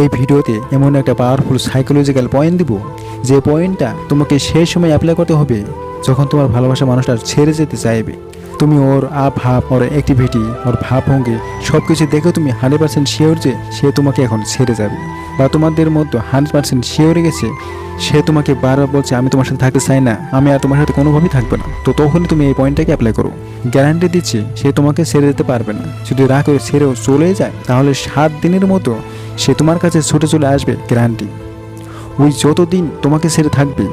এই ভিডিওতে এমন একটা পাওয়ারফুল সাইকোলজিক্যাল পয়েন্ট দিব, যে পয়েন্টটা তোমাকে সেই সময় অ্যাপ্লাই করতে হবে যখন তোমার ভালোবাসা মানুষটা ছেড়ে যেতে চাইবে। তুমি ওর আপ ভাব ওর অ্যাক্টিভিটি ওর ভাব ভঙ্গি সব কিছু দেখে তুমি হান্ড্রেড পার্সেন্ট শিওর যে সে তোমাকে এখন ছেড়ে যাবে বা তোমাদের মধ্যে হান্ড্রেড পার্সেন্ট শিওর গেছে, সে তোমাকে বারবার বলছে, আমি তোমার সাথে থাকতে চাই না, আমি আর তোমার সাথে কোনোভাবেই থাকব না। তো তখনই তুমি এই পয়েন্টটাকে অ্যাপ্লাই করো। গ্যারান্টি দিচ্ছি, সে তোমাকে ছেড়ে যেতে পারবে না। যদি রাগ ছেড়েও চলে যায়, তাহলে সাত দিনের মতো সে তোমার কাছে ছুটে চলে আসবে গ্যারান্টি ওই যতদিন তোমাকে ছেড়ে থাকবে,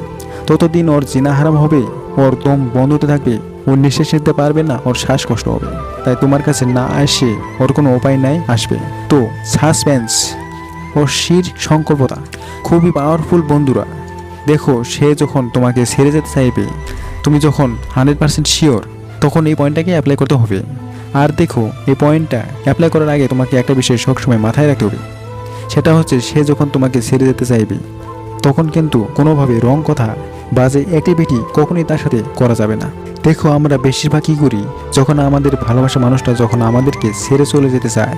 ততদিন ওর জিনা হারাম হবে, ওর দম বন্ধ হতে থাকবে ওর নিঃশ্বাস নিতে পারবে না, ওর শ্বাসকষ্ট হবে। তাই তোমার কাছে না আসে ওর কোনো উপায় নাই, আসবে। তো, সাসপেন্স, ও শির সংকল্পতা, খুবই পাওয়ারফুল বন্ধুরা। দেখো, সে যখন তোমাকে ছেড়ে যেতে চাইবে, তুমি যখন হান্ড্রেড পার্সেন্ট শিওর, তখন এই পয়েন্টটাকে অ্যাপ্লাই করতে হবে। আর দেখো, এই পয়েন্টটা অ্যাপ্লাই করার আগে তোমাকে একটা বিষয় সবসময় মাথায় রাখতে হবে। সেটা হচ্ছে সে যখন তোমাকে ছেড়ে যেতে চাইবে, তখন কিন্তু কোনোভাবে রং কথা বাজে অ্যাক্টিভিটি কখনোই তার সাথে করা যাবে না। দেখো, আমরা বেশিরভাগ কী করি, যখন আমাদের ভালোবাসা মানুষটা যখন আমাদেরকে ছেড়ে চলে যেতে চায়,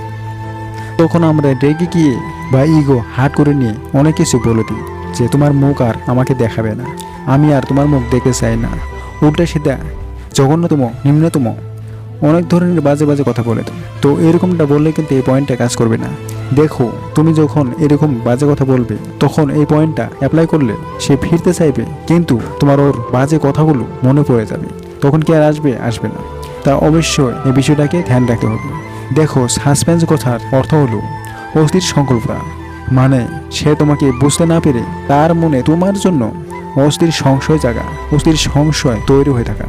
তখন আমরা রেগে গিয়ে বা ইগো হাট করে নিয়ে অনেক কিছু বলে দিই যে, তোমার মুখ আর আমাকে দেখাবে না। আমি আর তোমার মুখ দেখতে চাই না। উল্টা সিধা, জঘন্যতম, নিম্নতম। অনেক ধরনের বাজে বাজে কথা বলে তো এরকমটা বললে কিন্তু এই পয়েন্টটা কাজ করবে না। দেখো, তুমি যখন এরকম বাজে কথা বলবে, তখন এই পয়েন্টটা অ্যাপ্লাই করলে সে ফিরতে চাইবে, কিন্তু তোমার ওর বাজে কথাগুলো মনে পড়ে যাবে। তখন কি আর আসবে? আসবে না। তা অবশ্যই এই বিষয়টাকে ধ্যান রাখতে হবে। দেখো সাসপেন্স কথার অর্থ হলো অস্থির সংকল্পতা মানে সে তোমাকে বুঝতে না পেরে তার মনে তোমার জন্য অস্থির সংশয় জাগা, অস্থির সংশয় তৈরি হয়ে থাকা।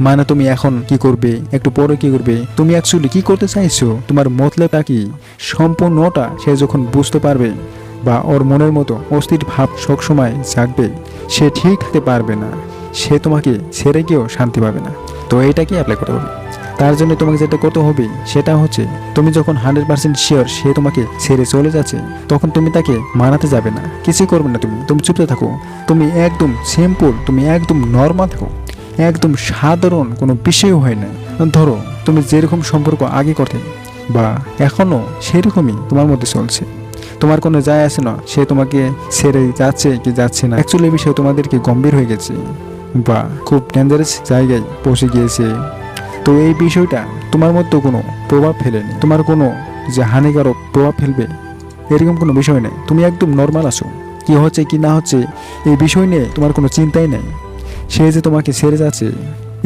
মানে তুমি এখন কি করবে? একটু পরে কি করবে? তুমি অ্যাকচুয়ালি কি করতে চাইছো? তোমার মতলবটা কি? সম্পূর্ণটা সে যখন বুঝতে পারবে বা ওর মনের মতো অস্থির ভাব সবসময় জাগবে, সে ঠিক থাকতে পারবে না। সে তোমাকে ছেড়ে গিয়েও শান্তি পাবে না। তো এটাকে অ্যাপ্লাই করতে হবে? তার জন্য তোমাকে যেটা করতে হবে, সেটা হচ্ছে, তুমি যখন হান্ড্রেড পার্সেন্ট শিওর সে তোমাকে ছেড়ে চলে যাচ্ছে, তখন তুমি তাকে মানাতে যাবে না। কিছুই করবে না তুমি। তুমি চুপতে থাকো। তুমি একদম সিম্পল তুমি একদম নর্মাল থাকো। একদম সাধারণ, কোনো বিষয় হয় না। ধরো, তুমি যেরকম সম্পর্ক আগে করতে, বা এখনও সেরকমই তোমার মধ্যে চলছে। তোমার কোনো যায় আসে না, সে তোমাকে ছেড়ে যাচ্ছে কি যাচ্ছে না। অ্যাকচুয়ালি বিষয় তোমাদেরকে গম্ভীর হয়ে গেছে, বা খুব ডেঞ্জারাস জায়গায় পৌঁছে গিয়েছে। তো এই বিষয়টা তোমার মধ্যে কোনো প্রভাব ফেলেনি? তোমার কোনো যে হানিকারক প্রভাব ফেলবে, এরকম কোনো বিষয় নেই? তুমি একদম নর্মাল আছো। কি হচ্ছে, কি না হচ্ছে, এই বিষয় নিয়ে তোমার কোনো চিন্তাই নেই। সে যে তোমাকে ছেড়ে যাচ্ছে,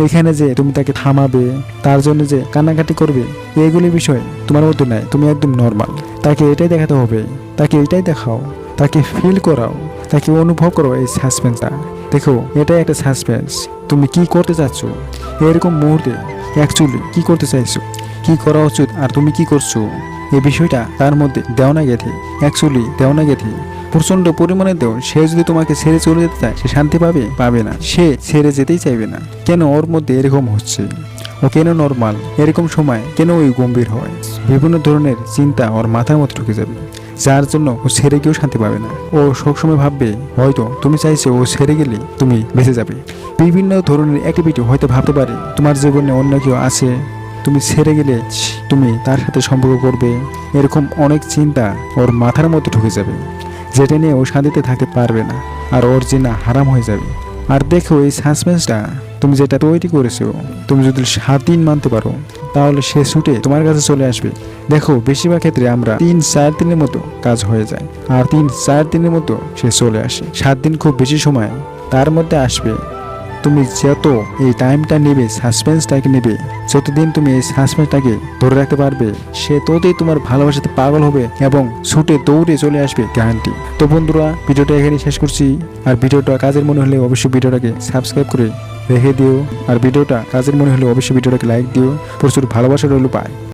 এখানে যে তুমি তাকে থামাবে, তার জন্য যে কান্নাকাটি করবে এইগুলি বিষয় তোমার মধ্যে নাই। তুমি একদম নর্মাল তাকে এটাই দেখাতে হবে, তাকে এটাই দেখাও, তাকে ফিল করাও, তাকে অনুভব করো এই সাসপেন্সটা দেখো, এটাই একটা সাসপেন্স তুমি কি করতে চাচ্ছ? এরকম মুহূর্তে অ্যাকচুয়ালি কি করতে চাইছো? কি করা উচিত? আর তুমি কি করছ? এই বিষয়টা তার মধ্যে দেও না গেথে অ্যাকচুয়ালি দেও না গেথে। প্রচণ্ড পরিমাণে দেও, সে যদি তোমাকে ছেড়ে চলে যেতে চায়, সে শান্তি পাবে? পাবে না। সে ছেড়ে যেতেই চাইবে না। কেন ওর মধ্যে এরকম হচ্ছে? ও কেন নর্মাল এরকম সময় কেন ওই গম্ভীর হয়? বিভিন্ন ধরনের চিন্তা ওর মাথার মধ্যে ঢুকে যাবে। যার জন্য ও ছেড়ে গিয়েও শান্তি পাবে না। ও সবসময় ভাববে, হয়তো তুমি চাইছো ও ছেড়ে গেলে তুমি বেঁচে যাবে। বিভিন্ন ধরনের অ্যাক্টিভিটি হয়তো ভাবতে পারে, তোমার জীবনে অন্য কেউ আছে, তুমি ছেড়ে গেলে তুমি তার সাথে সম্পর্ক করবে। এরকম অনেক চিন্তা ওর মাথার মধ্যে ঢুকে যাবে, যেটা নিয়ে ও শান্তিতে থাকতে পারবে না, আর ওর জিনা হারাম হয়ে যাবে। আর দেখো এই সাসপেন্সটা তুমি যেটা তৈরি করেছ, তুমি যদি সাত দিন মানতে পারো তাহলে সে ছুটে তোমার কাছে চলে আসবে। দেখো, বেশিরভাগ ক্ষেত্রে আমরা তিন, চার দিনের মতো কাজ হয়ে যায় আর তিন, চার দিনের মতো সে চলে আসে। সাত দিন খুব বেশি সময় তার মধ্যে আসবে। তুমি যত এই টাইমটা নেবে সাসপেন্সটাকে নেবে, যতদিন তুমি এই সাসপেন্সটাকে ধরে রাখতে পারবে, সে ততই তোমার ভালোবাসাতে পাগল হবে এবং ছুটে দৌড়ে চলে আসবে গ্যারান্টি তো বন্ধুরা, ভিডিওটা এখানে শেষ করছি। আর ভিডিওটা কাজের মনে হলে অবশ্যই ভিডিওটাকে সাবস্ক্রাইব করে রেখে দিও। আর ভিডিওটা কাজের মনে হলে অবশ্যই ভিডিওটাকে লাইক দিও। প্রচুর ভালোবাসা রইল পায়।